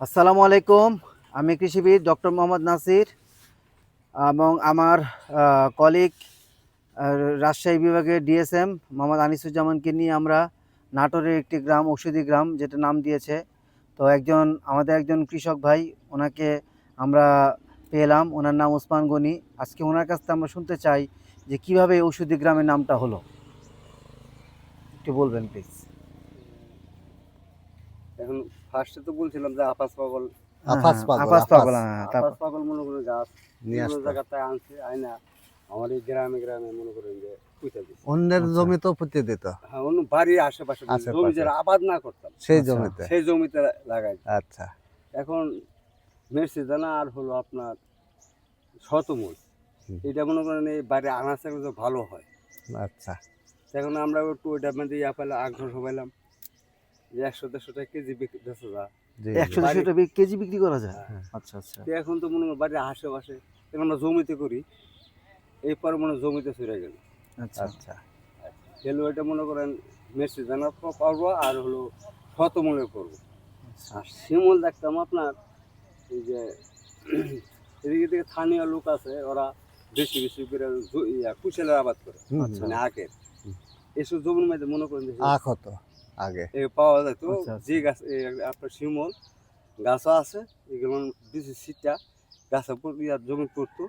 আসসালামু আলাইকুম। আমি কৃষিবিদ ডক্টর মোহাম্মদ নাসির এবং আমার কলিগ রাজশাহী বিভাগের ডিএসএম মোহাম্মদ আনিসুজ্জামানকে নিয়ে আমরা নাটোরের একটি গ্রাম, ঔষধি গ্রাম যেটা নাম দিয়েছে। তো একজন, আমাদের একজন কৃষক ভাই, ওনাকে আমরা পেলাম। ওনার নাম ওসমান গনি। আজকে ওনার কাছ থেকে আমরা শুনতে চাই যে কীভাবে ঔষধি গ্রামের নামটা হলো। একটু বলবেন প্লিজ এখন ফার্স্টে তো বলছিলাম যে আপাস পাগল। আপাস পাগল, আপাস। পাগল হ্যাঁ, আপাস পাগল মনে করেন গাছ নিয়ে বিভিন্ন জায়গাতে আনছে আইনা আমার এই গ্রামে গ্রামে মনে করেন যে অন্যের আচ্ছা। জমিতেও পুঁতে দিত। হ্যাঁ অন্য বাড়ির আশেপাশে। জমি যারা আবাদ না করতাম। সেই আচ্ছা। জমিতে। সেই জমিতে লাগাই। আচ্ছা। এখন মেরসি দানা আর হলো আপনার শতমূল। এটা মনে করেন এই বাড়ির আনাচে ভালো হয়। আচ্ছা। এখন আমরা একটু ওইটা মধ্যে ইয়া পেলাম আগ্রহ পেলাম যে একশো দেড়শো টাকা কেজি বিক্রি বেচা যায় একশো জি। দেড়শো টাকা কেজি বিক্রি করা যায়? হ্যাঁ। আচ্ছা আচ্ছা। এখন তো মনে করেন বাড়ির আশেপাশে এখন আমরা জমিতে করি। এই পরে মনে জমিতে চলে গেল। আচ্ছা। আচ্ছা। ওইটা মনে করেন মেসি পারব আর হলো শতমূলের করব। আর শিমুল দেখতাম আপনার এই যে এদিকে থেকে স্থানীয় লোক আছে ওরা বেশি বেশি করে কুশেলের আবাদ করে। আচ্ছা। মানে আখের। এসব জমির মধ্যে মনে করেন আখ হতো। আগে। পাওয়া যেত আচ্ছা, আচ্ছা। যে গাছ আপনার শিমল গাছও আছে এগুলো বেশি শীতটা গাছে জমি পড়তো।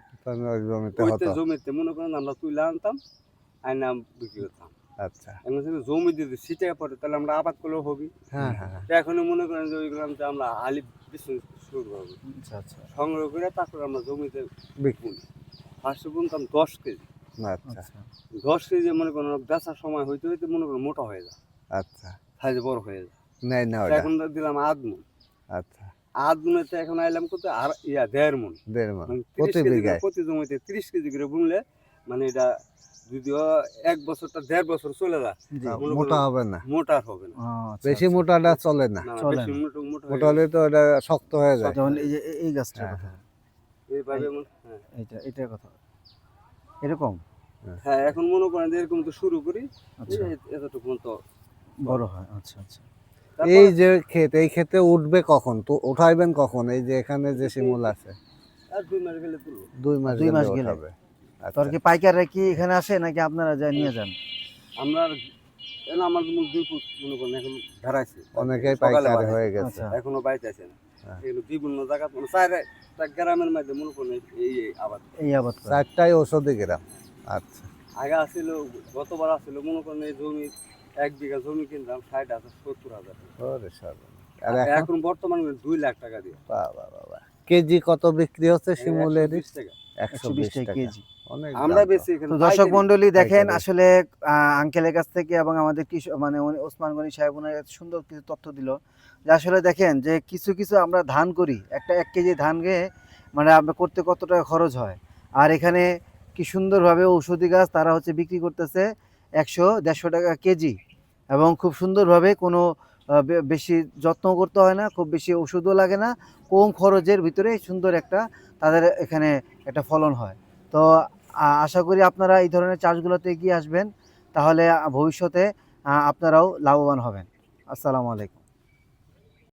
জমিতে জমিতে মনে করেন আমরা তুলে আনতাম আইনা বিক্রি করতাম। আচ্ছা। এখন জমি যদি পড়ে তাহলে আমরা আবাদ করলেও হবি। হ্যাঁ হ্যাঁ এখন মনে করেন যে ওইগুলো যে আমরা আলি বিছুন শুরু করব। আচ্ছা আচ্ছা। সংগ্রহ করে তারপরে আমরা জমিতে বিক্রি। ফার্স্টে বুনতাম দশ কেজি। আচ্ছা। দশ কেজি মনে করেন বেচার সময় হইতে হইতে মনে করেন মোটা হয়ে যায়। আচ্ছা। সাইজে বড় হয়ে যায়। নেই না এখন দিলাম আধ মন আচ্ছা। আধ মনেতে এখন আইলাম কত? আর ইয়া দেড় মন দেড় মন মানে প্রতি 30 কেজি করে বিঘায় প্রতি জমিতে তিরিশ কেজি করে বুনলে মানে এটা যদিও এক বছরটা দেড় বছর চলে যায়। মোটা হবে না। মোটা হবে না। আচ্ছা, বেশি আচ্ছা। মোটাটা চলে না। মোটা হলে তো ওটা শক্ত হয়ে যায়। যেমন এই যে এই গাছটার হ্যাঁ, কথা। এইভাবে মনে- হ্যাঁ। এইটা এটার কথা। এরকম? হ্যাঁ এখন মনে করেন এরকম তো শুরু করি। আচ্ছা। এতটুকু তো বড় হয় আচ্ছা আচ্ছা। এই যে ক্ষেত এই ক্ষেতে উঠবে কখন? তো উঠাইবেন কখন? এই যে এখানে যে শিমুল আছে। আর দুই মাস গেলে দুই মাস দুই মাস গেলে গেলে। উঠাবে। তো আর কি পাইকাররা কি এখানে আসে নাকি আপনারা যা নিয়ে যান? আমরা আমার মনে দুই ফুট মনে করেন এখন ধরাইছে। অনেকেই পাইকারি হয়ে গেছে। আচ্ছা। এখনও বাইতে আছে না। হ্যাঁ। এগুলো বিভিন্ন জায়গা মানে গ্রামের মধ্যে মনে করেন এই- আবাদ। এই আবাদ চারটাই ঔষধি গ্রাম। আচ্ছা। আগে আসছিল গতবার আসছিল মনে করেন এই জমি এক বিঘা জমি কিনতাম ষাট হাজার সত্তর হাজার আর এখন? বর্তমানে দুই লাখ টাকা দিয়ে। বাবা বাবা কেজি কত বিক্রি হচ্ছে শিমুলের? একশো বিশ টাকা। কেজি। আমরা বেশি দর্শক মন্ডলী দেখেন আসলে আঙ্কেলের কাছ থেকে এবং আমাদের মানে ওসমান গনি সাহেব উনি এত সুন্দর কিছু তথ্য দিল। যে আসলে দেখেন যে কিছু কিছু আমরা ধান করি। একটা এক কেজি ধান গিয়ে মানে আমরা করতে কত টাকা খরচ হয়। আর এখানে কি সুন্দরভাবে ঔষধি গাছ তারা হচ্ছে বিক্রি করতেছে। একশো, দেড়শো টাকা কেজি। এবং খুব সুন্দরভাবে কোনো বেশি যত্ন করতে হয় না, খুব বেশি ওষুধও লাগে না। কম খরচের ভিতরে সুন্দর একটা তাদের এখানে একটা ফলন হয়। তো আশা করি আপনারা এই ধরনের চাষগুলোতে এগিয়ে আসবেন। তাহলে ভবিষ্যতে আপনারাও লাভবান হবেন। আসসালামু আলাইকুম।